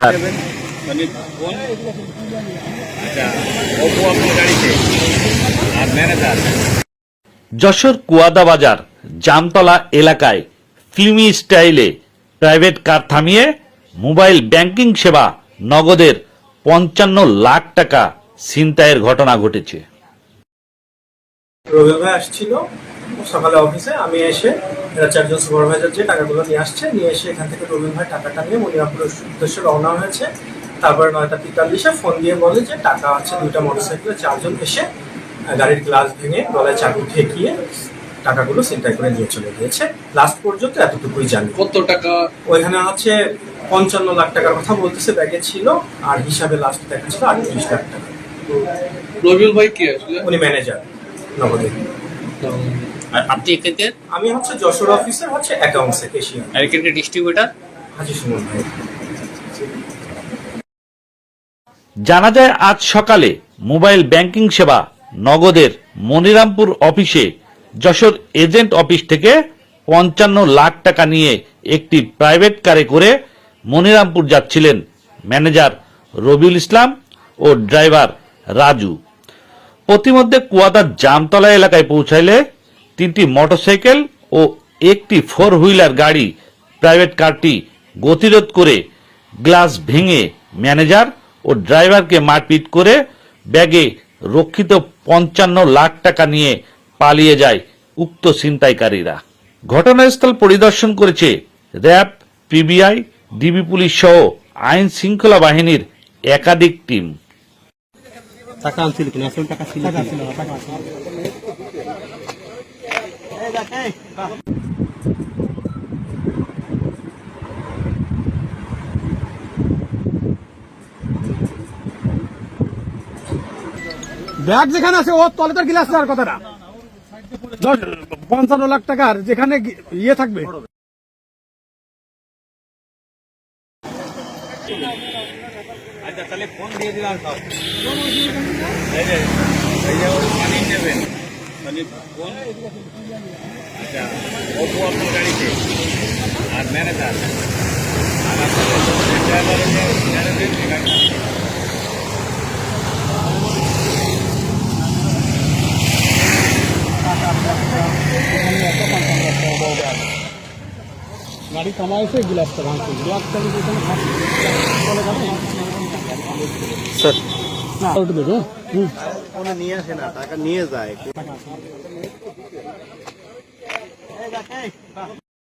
আচ্ছা মানে আচ্ছা যশোর কুয়াদা বাজার, জামতলা এলাকায়, ফিল্মি স্টাইলে প্রাইভেট কার থামিয়ে মোবাইল ব্যাংকিং সেবা নগদের পঞ্চান্ন লাখ টাকা ছিনতাইয়ের ঘটনা ঘটেছে। রবিউল আসছিল সকালে অফিসে। আমি এসে এরা চারজন সুপারভাইজার যে টাকাগুলো নিয়ে আসছে নিয়ে এসে এখান থেকে রবিউল ভাই টাকাটা নিয়ে মনিরামপুরের উদ্দেশ্যে রওনা হয়েছে। তারপরে নয়টা তেতাল্লিশে ফোন দিয়ে বলে যে টাকা আছে দুইটা মোটরসাইকেলে চারজন এসে গাড়ির গ্লাস ভেঙে গলায় চাকু ঠেকিয়ে টাকাগুলো চিন্তায় করে নিয়ে চলে গিয়েছে। লাস্ট পর্যন্ত এতটুকুই জানি। কত টাকা? ওইখানে হচ্ছে পঞ্চান্ন লাখ টাকার কথা বলতেছে ব্যাগে ছিল আর হিসাবে লাস্ট দেখা ছিল আটত্রিশ লাখ টাকা। রবিউল ভাই কে আসলে? উনি ম্যানেজার নগদের আর আপনি আমি হচ্ছে যশোর অফিসের হচ্ছে অ্যাকাউন্টসে আর ডিস্ট্রিবিউটার হাজি সুমন ভাই। জানা যায় আজ সকালে মোবাইল ব্যাংকিং সেবা নগদের মনিরামপুর অফিসে যশোর এজেন্ট অফিস থেকে পঞ্চান্ন লাখ টাকা নিয়ে একটি প্রাইভেট কারে করে মনিরামপুর যাচ্ছিলেন ম্যানেজার রবিউল ইসলাম ও ড্রাইভার রাজু। প্রতিমধ্যে কুয়াদার জামতলা এলাকায় পৌঁছাইলে তিনটি মোটরসাইকেল ও একটি ফোর হুইলার গাড়ি প্রাইভেট কারটি গতিরোধ করে গ্লাস ভেঙে ম্যানেজার ও ড্রাইভারকে মারপিট করে ব্যাগে রক্ষিত পঞ্চান্ন লাখ টাকা নিয়ে পালিয়ে যায় উক্ত ছিনতাইকারীরা। ঘটনাস্থল পরিদর্শন করেছে র্যাব, পিবিআই ডিবি পুলিশ সহ আইন শৃঙ্খলা বাহিনীর একাধিক টিম। ব্যাগ যেখানে আছে, ও তলে তার গিলাস দেওয়ার কথাটা। পঞ্চান্ন লাখ টাকার যেখানে ইয়ে থাকবে। আচ্ছা তাহলে ফোন দিয়ে দিলাম সব। এই যে মানে আচ্ছা গাড়িতে, আর ম্যানেজার আর আপনার ড্রাইভার গাড়ি কামাইছে গ্লাসটা ভাঙছে। গ্লাসটা থাকে। না, ওটা দেবে হুম। ওনা নিয়ে আসে না টাকা নিয়ে যায়।